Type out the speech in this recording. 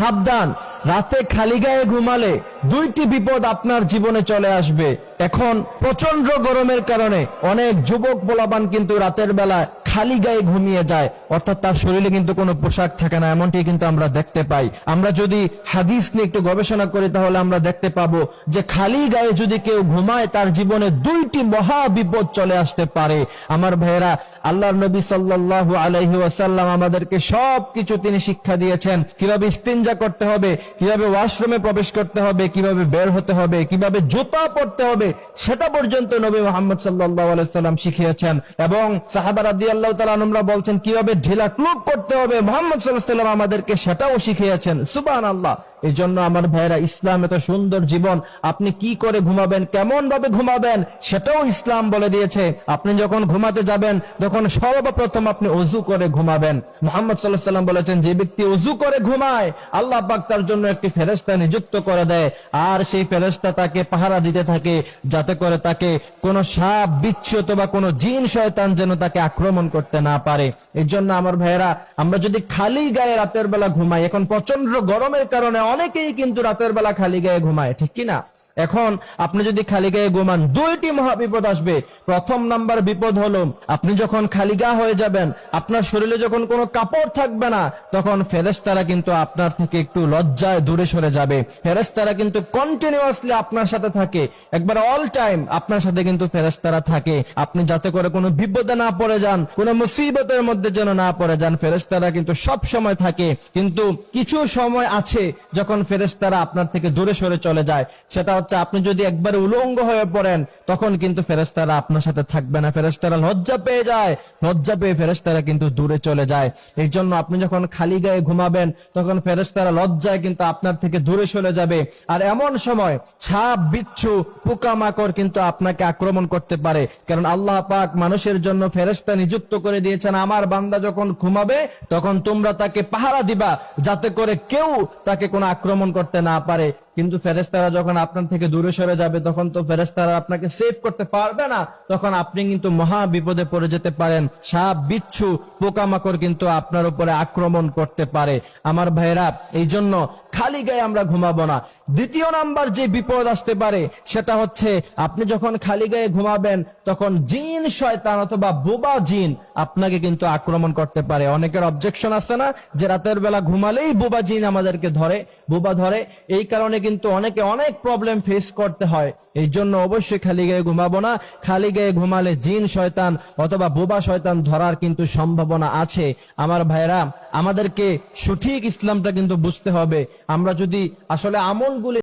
সাবধান। রাতে খালি গায়ে ঘুমালে দুইটি বিপদ আপনার জীবনে চলে আসবে। এখন প্রচণ্ড গরমের কারণে অনেক যুবক পোলাপান কিন্তু রাতের বেলা খালি গায়ে ঘুমিয়ে যায়, অর্থাৎ তার শরীরে কিন্তু কোনো পোশাক থাকে না, এমনটি কিন্তু আমরা দেখতে পাই। আমরা যদি হাদিস নিয়ে একটু গবেষণা করি, তাহলে আমরা দেখতে পাবো যে খালি গায়ে যদি কেউ ঘুমায়, তার জীবনে দুইটি মহা বিপদ চলে আসতে পারে। আমার ভাইয়েরা, আল্লাহর নবী সাল্লাল্লাহু আলাইহি ওয়াসাল্লাম আমাদেরকে সব কিছু তিনি শিক্ষা দিয়েছেন। কীভাবে ইস্তিনজা করতে হবে, কীভাবে ওয়াশরুমে প্রবেশ করতে হবে, কীভাবে বের হতে হবে, কীভাবে জুতা পরতে হবে, সেটা পর্যন্ত নবী মোহাম্মদ সাল্লাল্লাহু আলাইহি সাল্লাম শিখিয়েছেন। এবং সাহাবা রাদিয়াল্লাহু তালা বলছেন কীভাবে ঢিলা ক্লুপ করতে হবে? মোহাম্মদ সাল্লাহ আমাদেরকে সেটাও শিখিয়েছেন। সুবহানাল্লাহ। এই জন্য আমার ভাইয়েরা, ইসলাম এত সুন্দর জীবন, আপনি কি করে ঘুমাবেন কেমন ভাবে ঘুমাবেন, সেটাও ইসলাম বলে দিয়েছে। আপনি যখন ঘুমাতে যাবেন, তখন সর্বপ্রথম আপনি অজু করে ঘুমাবেন। মোহাম্মদ সাল্লাহ সাল্লাম বলেছেন, যে ব্যক্তি অজু করে ঘুমায়, আল্লাহ পাক তার জন্য একটি ফেরেস্তা নিযুক্ত করে দেয়। আর সেই ফেরেস্তা তাকে পাহারা দিতে থাকে, যাতে করে তাকে কোনো সাপ, বিচ্ছু অথবা কোনো জিন, শয়তান যেন তাকে আক্রমণ করতে না পারে। এর জন্য আমার ভাইয়েরা, আমরা যদি খালি গায়ে রাতের বেলা ঘুমাই, এখন প্রচণ্ড গরমের কারণে অনেকেই কিন্তু রাতের বেলা খালি গায়ে ঘুমায় ঠিক কি না এখন আপনি যদি খালি গায়ে ঘুমান দুইটি মহা বিপদ আসবে। প্রথম নাম্বার বিপদ হলো, আপনি যখন খালি গা হয়ে যাবেন, আপনার শরীরে যখন কোনো কাপড় থাকবে না, তখন ফেরেস্তারা কিন্তু আপনার থেকে একটু লজ্জায় দূরে সরে যাবে। ফেরেস্তারা কিন্তু কন্টিনিউয়াসলি আপনার সাথে থাকে। একবার অল টাইম আপনার সাথে কিন্তু ফেরেস্তারা থাকে। আপনি যাতে করে কোনো বিপদে না পড়ে যান, কোনো মুসিবতের মধ্যে যেন না পড়ে যান ফেরেস্তারা কিন্তু সব সময় থাকে। কিন্তু কিছু সময় আছে যখন ফেরেস্তারা আপনার থেকে দূরে সরে চলে যায়। সেটা হচ্ছে আপনি যদি একবার উলঙ্গ হয়ে পড়েন, তখন কিন্তু ফেরেস্তারা আপনার সাথে থাকবে না। ফেরেস্তারা লজ্জা পেয়ে যায়। লজ্জা পেয়ে ফেরেস্তারা কিন্তু দূরে চলে যায়। এই জন্য আপনি যখন খালি গায়ে ঘুমাবেন, তখন ফেরেস্তারা লজ্জায় কিন্তু আপনার থেকে দূরে সরে যাবে। আর এমন সময় ছাপ বিচ্ছু, পোকামাকড় কিন্তু আপনাকে আক্রমণ করতে পারে। কারণ আল্লাহ পাক মানুষের জন্য ফেরেস্তা নিযুক্ত করে দিয়েছেন, আমার বান্দা যখন ঘুমাবে, তখন তোমরা তাকে পাহারা দিবা, যাতে করে কেউ তাকে কোনো আক্রমণ করতে না পারে। কিন্তু ফেরেস্তারা যখন আপনার থেকে দূরে সরে যাবে, তখন তো ফেরেস্তারা আপনাকে সেভ করতে পারবে না। তখন আপনি কিন্তু মহা বিপদে পড়ে যেতে পারেন। সাপ, বিচ্ছু, পোকামাকড় কিন্তু আপনার উপরে আক্রমণ করতে পারে। আমার ভাইরা এই জন্য খালি গায়ে আমরা ঘুমাবো না। দ্বিতীয় নাম্বার যে বিপদ আসতে পারে, সেটা হচ্ছে আপনি যখন খালি গায়ে ঘুমাবেন, তখন জিন শয়তান অথবা বোবা জিন আপনাকে কিন্তু আক্রমণ করতে পারে। অনেকের অবজেকশন আছে না যে রাতের বেলা ঘুমালেই বোবা জিন আমাদেরকে ধরে, বোবা ধরে। এই কারণে কিন্তু অনেকে অনেক প্রবলেম ফেস করতে হয়। এই জন্য অবশ্যই খালি গায়ে ঘুমাবো না। খালি গায়ে ঘুমালে জিন শয়তান অথবা বোবা শয়তান ধরার কিন্তু সম্ভাবনা আছে। আমার ভাইরা আমাদেরকে সঠিক ইসলামটা কিন্তু বুঝতে হবে। আমরা যদি আসলে আমলগুলি